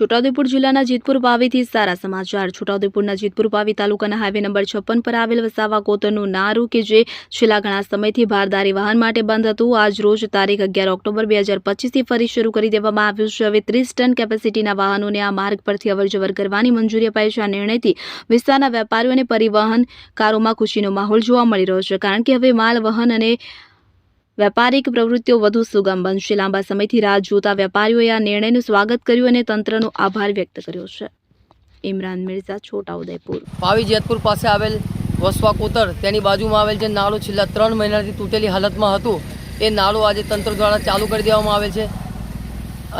છોટાઉદેપુર જિલ્લાના જેતપુર પાવીથી સારા સમાચાર. છોટાઉદેપુરના જેતપુર પાવી તાલુકાના હાઈવે નંબર છપ્પન પર આવેલ વસાવા કોતરનું નારું કે જે છેલ્લા ઘણા સમયથી ભારદારી વાહન માટે બંધ હતું, આજ રોજ તારીખ અગિયાર ઓક્ટોબર બે હજાર પચીસથી ફરી શરૂ કરી દેવામાં આવ્યું છે. હવે ત્રીસ ટન કેપેસિટીના વાહનોને આ માર્ગ પરથી અવરજવર કરવાની મંજૂરી અપાઈ છે. આ નિર્ણયથી વિસ્તારના વેપારીઓ અને પરિવહન કારોમાં ખુશીનો માહોલ જોવા મળી રહ્યો છે. કારણ કે હવે માલ, વહન અને વેપારિક પ્રવૃત્તિઓ વધુ સુગમ બનશે. લાંબા સમયથી રાહ જોતા વેપારીઓએ આ નિર્ણયનું સ્વાગત કર્યું અને તંત્રનો આભાર વ્યક્ત કર્યો છે. ઇમરાન મિર્ઝા છોટાઉદેપુર પાવી જેતપુર પાસે આવેલ વસવા કોતર, તેની બાજુમાં આવેલ જે નાળું છેલ્લા ત્રણ મહિનાથી તૂટેલી હાલતમાં હતું, એ નાળું આજે તંત્ર દ્વારા ચાલુ કરી દેવામાં આવેલ છે.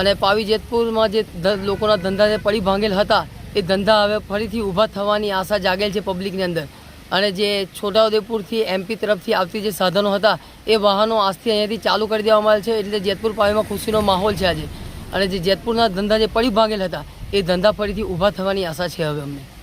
અને પાવી જેતપુરમાં જે લોકોના ધંધા પડી ભાંગેલ હતા, એ ધંધા હવે ફરીથી ઊભા થવાની આશા જાગેલ છે પબ્લિકની અંદર. અને જે છોટાઉદેપુરથી એમપી તરફથી આવતી જે સાધનો હતા, એ વાહનો આજથી અહીંયાથી ચાલુ કરી દેવામાં આવેલ છે. એટલે જેતપુર પાવીમાં ખુશીનો માહોલ છે આજે. અને જે જેતપુરના ધંધા જે પડી ભાંગેલ હતા, એ ધંધા ફરીથી ઊભા થવાની આશા છે હવે અમને.